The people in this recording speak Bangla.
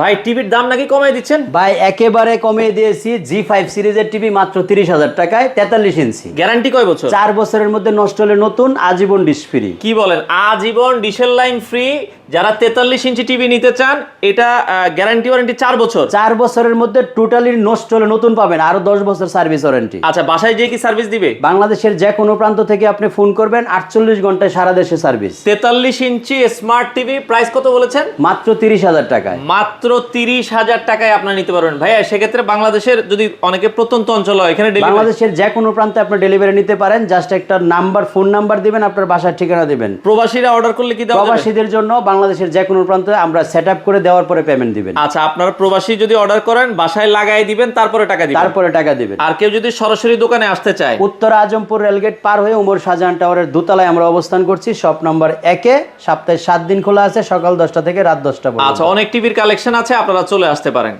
ভাই টিভির দাম নাকি কমিয়ে দিচ্ছেন? ভাই একেবারে কমিয়ে দিয়েছি জি ফাইভ সিরিজের টিভি মাত্র তিরিশ হাজার টাকায় তেতাল্লিশ ইঞ্চি। গ্যারান্টি কয় বছর? চার বছরের মধ্যে নষ্ট হলে নতুন আজীবন ডিস ফ্রি কি বলেন? আজীবন ডিশের লাইন ফ্রি যারা তেতাল্লিশ ইঞ্চি টিভি নিতে চান এটা গ্যারান্টি ওয়ারেন্টি চার বছর। চার বছরের মধ্যে টোটালি নষ্ট হলে নতুন পাবেন আরও দশ বছর সার্ভিস ওয়ারেন্টি আচ্ছা বাসায় যেয়ে কি সার্ভিস দিবে? বাংলাদেশের যে কোনো প্রান্ত থেকে আপনি ফোন করবেন আটচল্লিশ ঘন্টায় সারা দেশে সার্ভিস তেতাল্লিশ ইঞ্চি স্মার্ট টিভি প্রাইস কত বলেছেন? মাত্র তিরিশ হাজার টাকায়। মাত্র তিরিশ হাজার টাকায় আপনার নিতে পারবেন। ভাইয়া সেক্ষেত্রে বাংলাদেশের যদি অনেকে প্রত্যন্ত অঞ্চল হয় এখানে বাংলাদেশের যে কোনো প্রান্তে আপনি ডেলিভারি নিতে পারেন জাস্ট একটা নাম্বার ফোন নাম্বার দিবেন আপনার বাসার ঠিকানা দিবেন। প্রবাসীরা অর্ডার করলে কি প্রবাসীদের জন্য বাংলাদেশের যে কোনো প্রান্তে আমরা সেট করে দেওয়ার পরে পেমেন্ট দিবেন। আচ্ছা আপনারা প্রবাসী যদি অর্ডার করেন বাসায় লাগাই দিবেন তারপরে টাকা দিবেন? তারপরে টাকা দিবেন। আর কেউ যদি সরাসরি দোকানে আসতে চায়? উত্তর আজমপুর রেলগেট পার হয়ে উমর শাহজাহান টাওয়ারের দোতলায় আমরা অবস্থান করছি। শপ নম্বর একে সপ্তাহে সাত দিন খোলা আছে সকাল দশটা থেকে রাত দশটা আচ্ছা অনেক টিভির কালেকশন আছে আপনারা চলে আসতে পারেন।